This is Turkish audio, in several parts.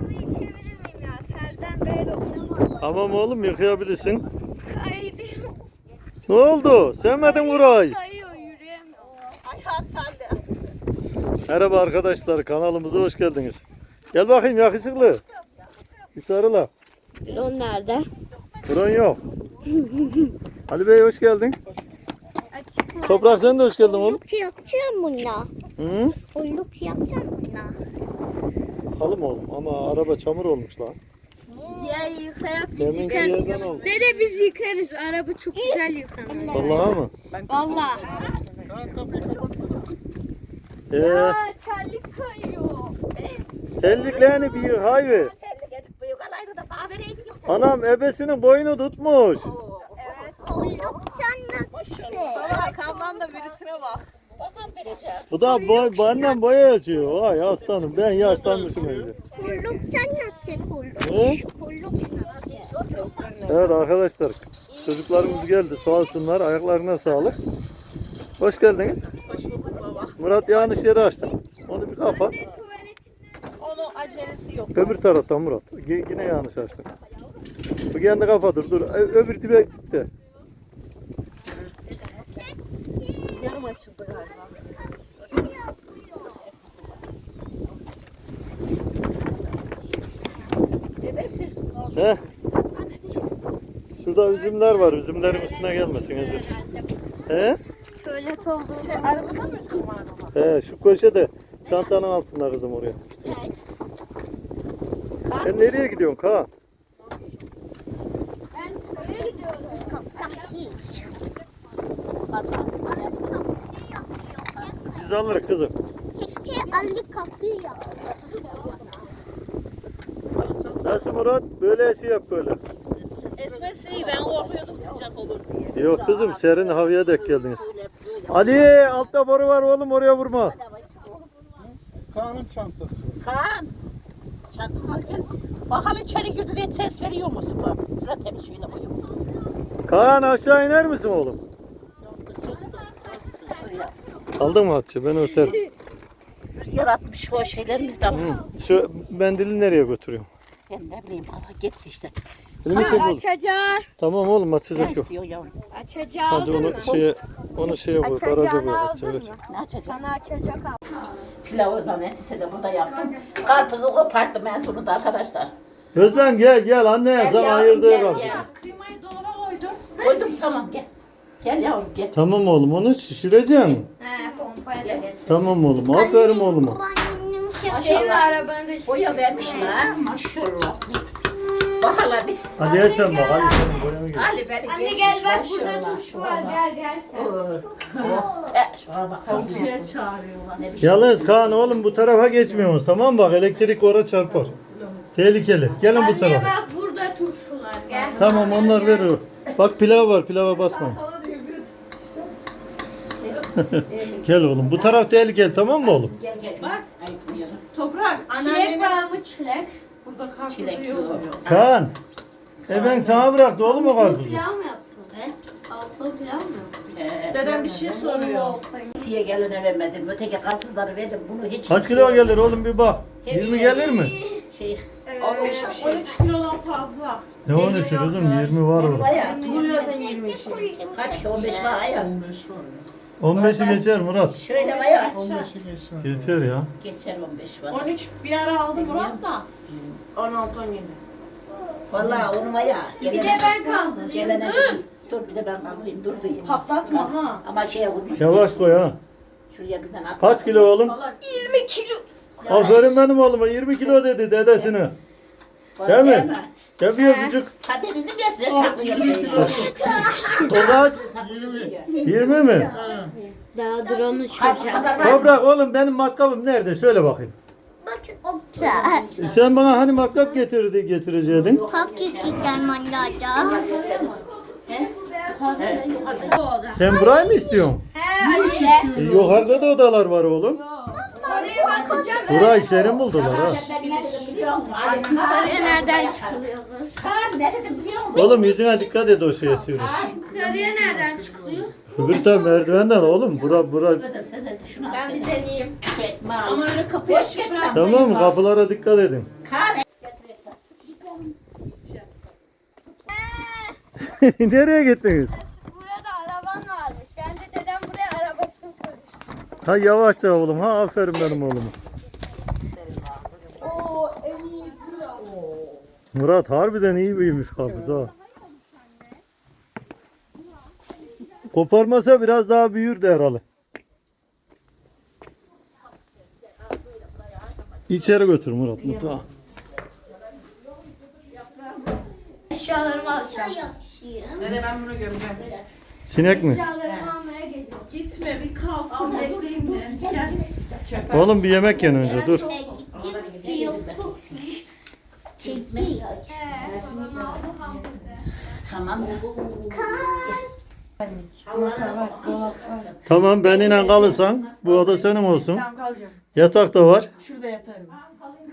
Ayağımı yıkayabilir miyim ya? Terden böyle oldu. Tamam oğlum yıkayabilirsin. Kayıyor. Ne oldu? Sevmedin burayı. Kayıyor yürüyemiyorum. Ayağı terli. Merhaba arkadaşlar kanalımıza hoş geldiniz. Gel bakayım yakışıklı. Bir sarıla. Drone nerede? Buran yok. Ali Bey hoş geldin. Açık. Toprak sen de hoş geldin oğlum. Ulluk yakacağım buna. Hı? Ulluk yakacağım buna. Bakalım oğlum ama araba çamur olmuş lan. Ya yıkayak biz Deminki yıkarız. yerden oldu. Dede biz yıkarız. Araba çok güzel yıkanır. Vallahi mı? Valla. Ee, Ya terlik kayıyor. telliklerini bir yok. Anam ebesinin boynu tutmuş. Ulluk sanatçısı. Baba kamdan da birisine bak. Bu da boy, annem boya açıyor. Vay aslanım ben yaşlanmışım iyice. Ulluk sanatçı. Ulluk. He? Ulluk sanatçı. Evet arkadaşlar çocuklarımız geldi sağ olsunlar ayaklarına sağlık. Hoş geldiniz. Hoş bulduk baba. Murat yanlış yeri açtı. Onu bir kapat. Onun acelesi yok. Öbür taraftan Murat. Y- yine yanlış açtın. Bu kendi kapatır dur. Öbür dibe gitti. He? Şurada üzümler var. Üzümlerin üstüne gelmesin Ezir. He? Tuvalet oldu. Şey arabada mı üstü var? He şu köşede çantanın altında kızım oraya. Üstüne. Sen nereye gidiyorsun Kaan? Ben köye gidiyorum. Biz alırız kızım. Keşke Ali kapıyı yap. Nasıl Murat? Böyle şey yap böyle. Esmesi iyi ben korkuyordum sıcak olur diye. Yok kızım serin havaya dek geldiniz. Ali altta boru var oğlum oraya vurma. Kaan'ın çantası. Kaan. Çantam gel. Bakalım içeri girdi diye ses veriyor musun bak? Şurada temiz şöyle koyayım. Kaan aşağı iner misin oğlum? Aldın mı Hatice? Ben örterim. Yaratmış o şeylerimiz de var. Hı. Şu mendili nereye götürüyorum? Ben ne bileyim baba git işte. Elimi çek oğlum. Açacağım. Tamam oğlum Ne açacak yok. istiyor yavrum? Açacağı Hadi aldın onu mı? şeye, onu şeye koy. Açacağını aldın mı? Ne açacak? Sana açacak al. Pilavı netise de burada yaptım. Karpuzu koparttım en sonunda arkadaşlar. Özlem gel gel anneye sana yavrum, ayırdığı gel. Kıymayı dolaba koydum. Koydum tamam gel. Gel yavrum gel. Tamam oğlum onu şişireceksin. He pompaya da getir. Tamam oğlum aferin oğluma. Senin arabanı da Boya vermiş mi ha? Maşallah. Bak hala bir. Hadi gel sen bak hadi senin boyanı gel. Ali beni Anne gel bak burada turşu var gel gel sen. E, şuna bak. Tavsiye çağırıyorlar. Ne şey. Yalnız Kaan oğlum bu tarafa geçmiyoruz tamam mı? Bak elektrik oraya çarpar. Tehlikeli. Gelin bu Anne tarafa. bak burada turşular gel. Tamam onlar verir. Bak pilav var pilava basmayın. gel oğlum bu taraf tehlikeli tamam mı oğlum? Gel gel. Bak. Ay, kıyamam. Toprak, Çilek var mı çilek? burada karpuz Çilek yok. yok. Kaan. E ben sana bıraktı oğlum o karpuzu. Pilav mı yaptın? He? Altlı pilav mı? Ee, Dedem bir şey soruyor. Siye geline vermedim. Öteki karpuzları verdim. Bunu hiç Kaç kilo gelir oğlum bir bak. 20 gelir mi? Şey. Ee, 15 bir şey. 13 kilodan fazla. Ne 13 kızım 20 var orada. Bayağı. Duruyor sen 20 şey. Kaç ki 15 var ya. 15 var ya. 15'i geçer Murat. Şöyle bayağı. 15'i geçmez. Geçer ya. Geçer 15 var. 13 bir ara aldı Murat da. 16 17. Vallahi onu bayağı. Bir de ben kaldırayım. Gelene Dur. Dur bir de ben kaldırayım. Dur duyayım. Patlatma ha. Ama şeye vurmuş. Yavaş koy ha. Şuraya bir tane at. Kaç kilo oğlum? 20 kilo. Aferin benim oğluma 20 kilo dedi dedesine. Değil mi? Gel bir öpücük. Hadi dedim ya size saklıyorum. O kaç? 20 mi? Daha kadar var? Toprak oğlum benim matkabım nerede? Söyle bakayım. Sen bana hani matkap getirdi getireceydin? Hakikaten mandada. Sen burayı mı istiyorsun? He. E, yukarıda da odalar var oğlum oraya bakacağım. Burayı serin buldular ha. Yukarıya nereden çıkılıyor? Oğlum yüzüne dikkat et o şeye sürün. Yukarıya nereden çıkılıyor? Öbür taraf merdivenden oğlum. Bura bura. Ben bir deneyeyim. Ama öyle kapıyı açık. Tamam? Kapılara dikkat edin. Nereye gittiniz? Ha yavaşça oğlum. Ha aferin benim oğluma. Murat harbiden iyi büyümüş karpuz ha. Koparmasa biraz daha büyürdü herhalde. İçeri götür Murat mutfağa. Eşyalarımı alacağım. Dede ben bunu gömeceğim. Sinek mi? Eşyalarımı. Gitme bir kalsın bekleyeyim de. Gel. Çöpe. Oğlum bir yemek yen önce dur. Tamam. Masa var, dolap var. Tamam benimle kalırsan bu oda senin olsun. Tamam kalacağım. Yatak da var. Şurada yatarım.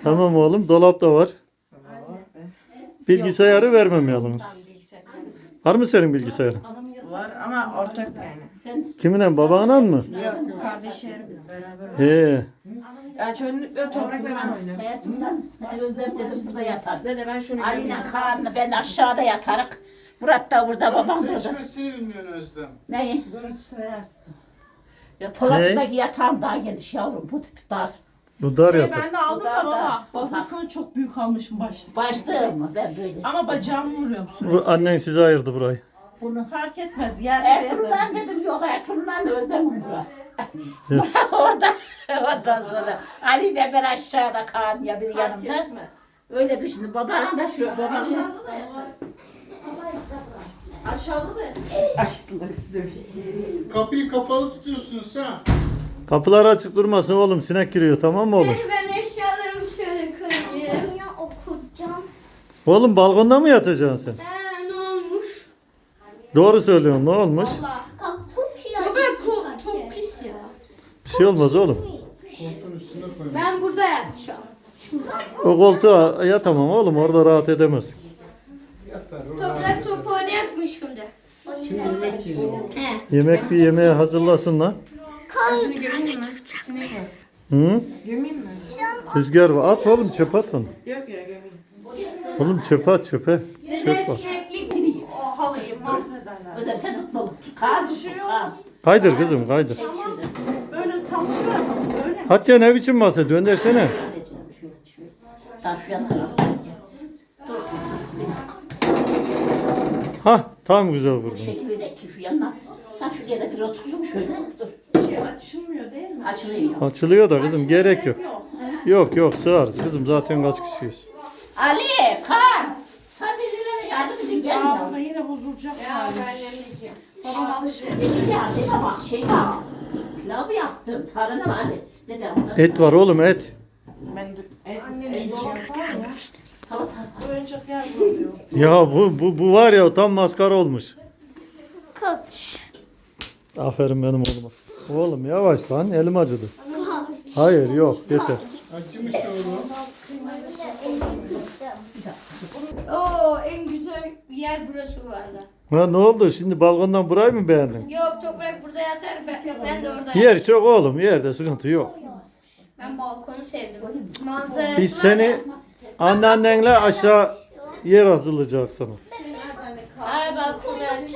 Tamam oğlum dolap da var. Bilgisayarı vermem yalnız. Var mı senin bilgisayarın? Var ama ortak yani. Kiminle babanla mı? Yok kardeşlerim beraber. He. Ya çönlükle toprak ve ben oynarım. Hayatımdan Özlem dedim burada yatar. Dede ben şunu Ali'yle. Kaan'la ben aşağıda yatarık. Murat da burada babam burada. Seçmesini bilmiyorsun Özlem. Neyi? Görüntüsünü yersin. Polat'taki yatağım daha geniş yavrum. Bu tip dar. Bu dar Şey, yatak. ben de aldım da baba. dar. Bazısını çok büyük almışım başta. Başlığım mı? Ben böyle. Ama bacağımı vuruyorum sürekli. Bu annen size ayırdı burayı. Bunu Fark etmez. De Ertuğrul'dan dedim yok Ertuğrul'dan da Özlem'im bura. Orada. Ondan sonra Ali de ben aşağıda Kaan ya bir Fark yanımda. etmez. Öyle düşündüm. Babam da şu babam. Aşağıda da. Aşağıda. Açtılar. Kapıyı kapalı tutuyorsunuz ha. Kapılar açık durmasın oğlum sinek giriyor tamam mı oğlum? Ben eşyalarımı şöyle koyayım. Ya okuyacağım. Oğlum balkonda mı yatacaksın sen? Olmuş? Doğru söylüyorsun ne olmuş? Valla. Kaput ya. Toprak ko- çok pis ya. Bir şey olmaz oğlum. Koltuğun üstüne koyun. Ben burada yatacağım. O koltuğa yatamam oğlum orada rahat edemez. Yatar. Toprak topu oynayacakmış şimdi. Şimdi yemek yiyor. He. Yemek bir yemeğe hazırlasın lan. Seni gömeyim mi? Hı? Gömeyim mi? Rüzgar var. At oğlum çöpe at onu. Yok ya gömeyim. Oğlum çöpe at çöpe. Dede Çöp var. sineklik O halıyı mahvederler. Özlem sen tutma. oğlum. Kaan tut. Kaan. Kaydır kızım kaydır. Çek şöyle. Böyle tam. Böyle. Hatice ne biçim masa döndürsene. Şöyle canım, şöyle şöyle. Daha şu yana al. Dur. Ha tam güzel vurdun. Şekli de ki şu yanına. Ha şuraya da bir otursun şöyle. Dur. Şey açılmıyor değil mi? Açılıyor. Açılıyor da kızım gerek yok. Yok yok sığarız kızım zaten kaç kişiyiz. Ali, Kaan. Aa ya. burada yine bozulacak. Ya ben anneciğim. Babam alışıyor. Edeceğim değil mi bak şey var. Pilav yaptım. Tarhana var Ali. Ne de ondan Et var oğlum et. Ben de et, Annenin dolap var ya. Salata var. Oyuncak yer bulamıyor. Ya bu, bu, bu var ya tam maskara olmuş. Aferin benim oğluma. Oğlum yavaş lan elim acıdı. Hayır yok yeter. Acımış oğlum. Oo en güzel yer burası bu arada. Ha ne oldu şimdi balkondan burayı mı beğendin? Yok toprak burada yatar ben, ben de orada. Yer çok oğlum yerde sıkıntı yok. Ben balkonu sevdim. Manzarası Biz var seni anneannenle aşağı yer hazırlayacak sana. Ay balkonu yapmış.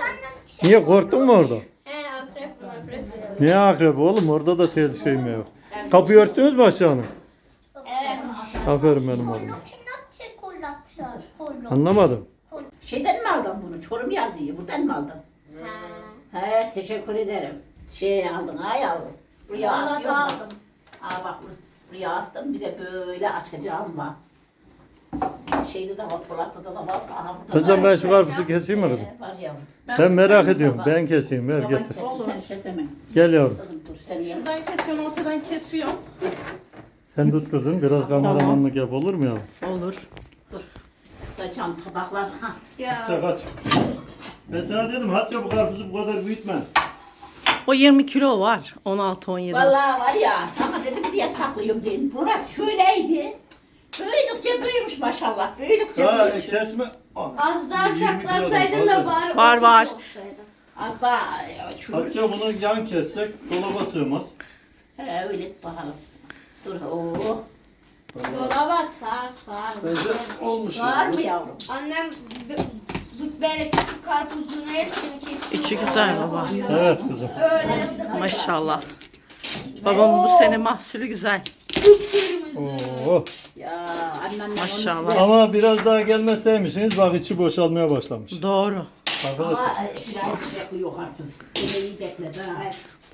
Niye korktun mu orada? He akrep akrep. Niye akrep oğlum orada da tel şey mi yok? Kapıyı örttünüz mü aşağını? Evet. Aferin benim oğluma. Kinapçe kollaklar. Kollak. Anlamadım. Şeyden mi aldın bunu? Çorum yazıyı. Buradan mı aldın? He teşekkür ederim. Şey aldın ha yavrum. Buraya Valla asıyorum. da bak. aldım. Aa bak bur- buraya astım. Bir de böyle açacağım var. Şeyde de var. Polat'ta da var. Aha burada Kızım ben şu karpuzu keseyim mi kızım? var yavrum. Ben merak ediyorum. baba. Ben keseyim ver Baban getir. kesin sen kesemem. Gel yavrum. Kızım dur sen ya. Şuradan kesiyorsun, ortadan kesiyorsun. Sen tut kızım. Biraz kameramanlık yap olur mu yavrum? Olur. Cam tabaklar. Ha. Ya. kaç. Ben sana dedim Hatice bu karpuzu bu kadar büyütme. O 20 kilo var. 16-17. Vallahi var ya sana dedim diye saklıyorum dedim. Murat şöyleydi. Büyüdükçe büyümüş maşallah. Büyüdükçe Ha büyümüş. kesme. Az daha 20 kilodan saklasaydın da fazla. bari Var, 30 var. olsaydı. Az daha ya, çürümüş. Bunu yan kessek dolaba sığmaz. He öyle bakalım. Dur oo. Dolaba sar sar. Bence olmuş. Var mı yavrum? Annem b- b- böyle küçük karpuzun hepsini kesiyor. İçi güzel baba. Evet kızım. Öyle Maşallah. Babamın bu sene mahsulü güzel. Oo. Ya Maşallah. Ama biraz daha gelmeseymişsiniz bak içi boşalmaya başlamış. Doğru. Arkadaşlar. Ama e, bekliyor karpuz. Bekledi ha.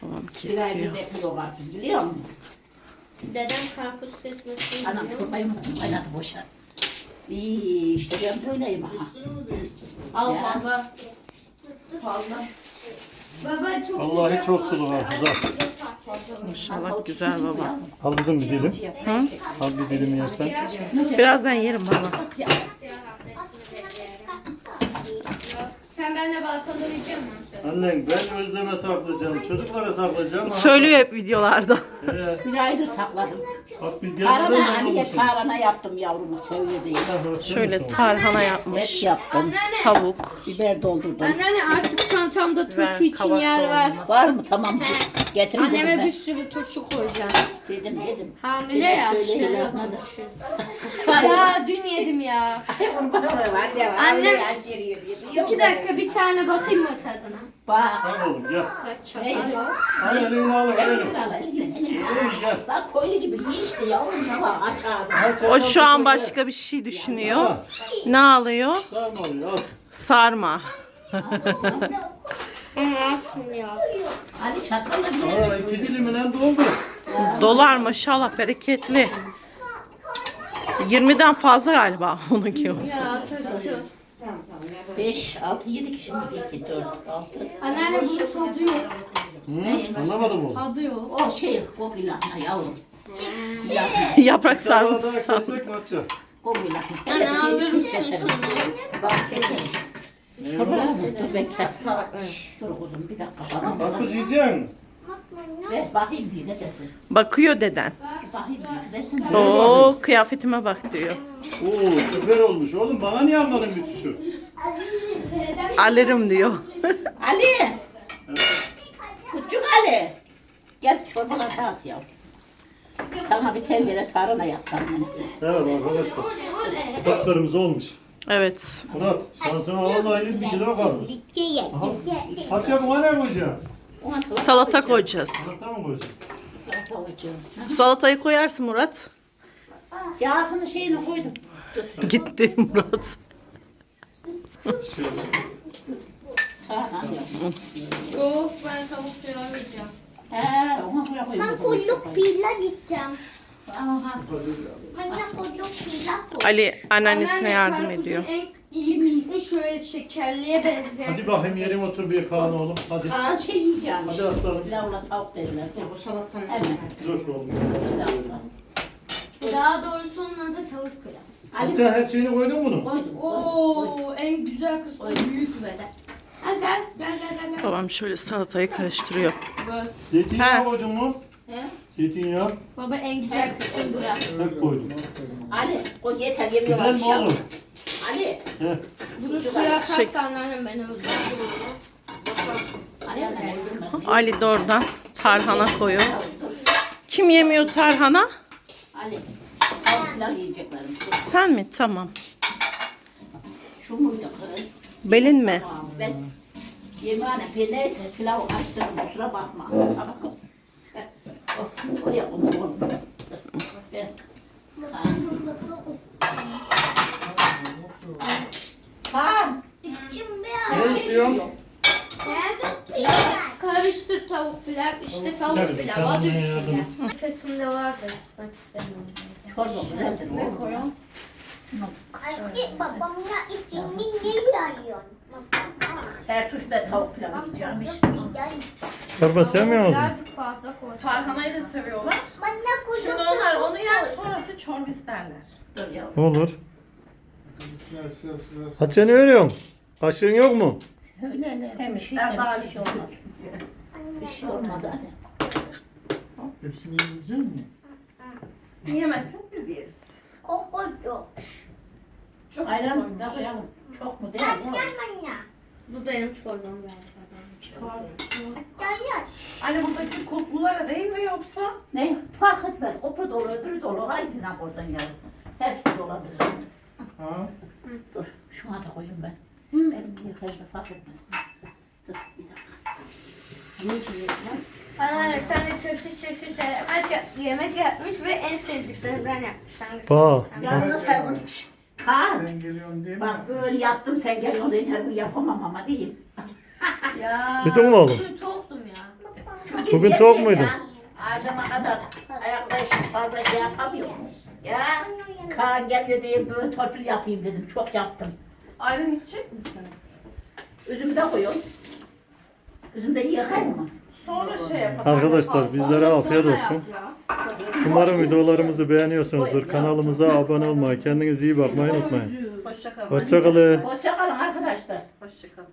Babam kesiyor. bekliyor karpuz biliyor musun? Dedem karpuz kesmesini Anam biliyor. çorbayı unuttum kaynadı boşa. İyi işte ben böyleyim ha. Al Ya. fazla. Fazla. Baba çok Vallahi sıcak çok sulu ha, güzel. Maşallah güzel baba. Al kızım bir dilim. Hı? Al bir dilim yersen. Birazdan yerim baba. Sen benimle balkonda uyuyacak mısın? Annen ben özleme saklayacağım. Çocuklara saklayacağım. Söylüyor hep videolarda. Ee, Bir aydır sakladım. bak biz gelmeden Tarhana olmuşum. tarhana yaptım yavrumu seviyor diye. Şöyle tarhana Et yapmış. yaptım. Anneanne. Tavuk. Biber doldurdum. Anneanne artık çantamda turşu için kabak yer var. Var mı? Tamam. Getirin dedim Anneme ben. bir sürü turşu koyacağım. Dedim dedim. Hamile ya. Şöyle turşu. ya dün yedim ya. Annem- İki dakika bir tane bakayım mı tadına? Bak. Al oğlum gel. Kaç Ne? çatal var? Al elini al elini. Al, elini. Bak koylu gibi ye işte yavrum aç ağzını. O şu an başka bir şey düşünüyor. Ne alıyor? Sarma alıyor al. Sarma. Ali ye. Aa iki diliminden doldu. Dolar maşallah bereketli. 20'den fazla galiba onunki. Ya turşu. 5, 6, 7 kişi mi? 2, 4, 6. Anneanne bunun tadı yok. Hı? Anlamadım oğlum. Tadı yok. O şey gogil lahna yavrum. Yaprak Bir tane daha sarması. kessek mi atacağız? Gogil lahna. Anne alır mısın şunu? Bak keserim. Çorba lazım. Dur bekle. Dur kuzum bir dakika. Bana Bak kız yiyeceksin. Ver bakayım diye ne sesi. Bakıyor deden. Bakayım diye versene. Oo kıyafetime bak diyor. Oo süper olmuş oğlum. Bana niye almadın bir tuşu? Alırım diyor. Ali. Küçük Ali. Gel çorbalar dağıt ya. Sana bir tencere tarhana yaptım. Evet arkadaşlar. Bak kırmızı olmuş. Evet. Murat şansına vallahi 20 kilo kalmış. Hatice buna ne Salata koyacağız. Salata mı koyacaksın? Salatayı koyarsın Murat. Yağsının şeyini koydum. Gitti Murat. Yaptım. Yok ben tavuk. He, ona koydum. Ben kulluk pila gideceğim. Aha. Kulluk koy. Ali anneannesine Anneanne, yardım ediyor. en iyi kısmı şöyle şekerliye benzeyen. Hadi bakayım yerine otur bir Kaan oğlum. Hadi. Aa şey yiyeceğim. Hadi aslanım. Pilavla tavuk dediler. Bu salatan Evet. Dur oğlum. Pilavla. Daha doğrusu onun adı tavuk pilav. Hatice her şeyini koydun mu bunun? Koydum. koydum. Oo en güzel kısmı büyük. Hadi gel gel gel gel. gel. Babam şöyle salatayı karıştırıyor. Böyle. Zeytinyağı He. koydun mu? He? Zeytinyağı Baba en güzel kısmı bura. hep koydum. Ali, o yeter yemiyorlar. Güzel mi oğlum? Ali. He. Bunu suya Şey- katsa anneannem beni öldürür. Ali anne öldürme. Ali de oradan tarhana koyuyor. Kim yemiyor tarhana? Ali. Tavuk pilav yiyeceklerim. Sen mi? Tamam. Şu muydu kız? Belin mi? Tamam, Ben yemeğine neyse pilav açtım kusura bakma. Tamam. Oh, Oraya koy oğlum. Ben. Kaan. İçim Ne istiyorsun? Karıştır tavuk pilav işte tavuk pilav. yardım et. Ötesinde vardır içmek istemiyorum. Çorba güzeldir. Ne koyuyorsun? Anne babamla içini ne yiyorsun? Her tuşta tavuk pilav yiyeceğim. Çorba sevmiyor musun? Birazcık fazla koy. Tarhanayı da seviyorlar. Bana Şimdi onlar onu yer sonrası çorba isterler. Dur yavrum. Olur. Hatice ne örüyorsun? Kaşığın yok mu? Öyle öyle. Hem Bir şey, ister daha bir şey olmaz. Bir şey olmaz anne. Hepsini yiyecek misin? Yiyemezsin biz yeriz. Kokudu. Çok Ayran da koyalım. Çok mu değil mi? Gel bana. Bu benim çorbam galiba. Gel Hani buradaki koklulara değil mi yoksa? Ne? Fark etmez. Opu dolu, öbürü dolu. Hangisinden koysan yavrum. Hepsi de olabilir. Ha? Dur. Şuna da koyayım ben. Benim yıkayım da fark etmez. Dur bir dakika. Ne için yıkayım? Anneanne sen de çeşit çeşit yemek, yap- yemek yapmış ve en sevdiklerinden yapmış. Hangisi? Bak. Yalnız sen bunu... Şşt, Kaan. Sen geliyorsun değil mi? Bak böyle yaptım sen geliyorsun diye her gün yapamam ama değil. Ya. Duydun mu oğlum? Bugün toktum ya. Bugün tok muydun? Akşama kadar ayakta işim fazla şey yapamıyorum. Ya Kaan geliyor diye böyle torpil yapayım dedim. Çok yaptım. Ayran içecek misiniz? Üzümü de koyuyorum. Üzüm de yıkayım mı? Sonra şey yapalım. Arkadaşlar bizlere afiyet olsun. Umarım videolarımızı beğeniyorsunuzdur. Kanalımıza abone olmayı, kendinize iyi bakmayı unutmayın. Hoşçakalın. Hoşçakalın. Hoşçakalın arkadaşlar. Hoşçakalın.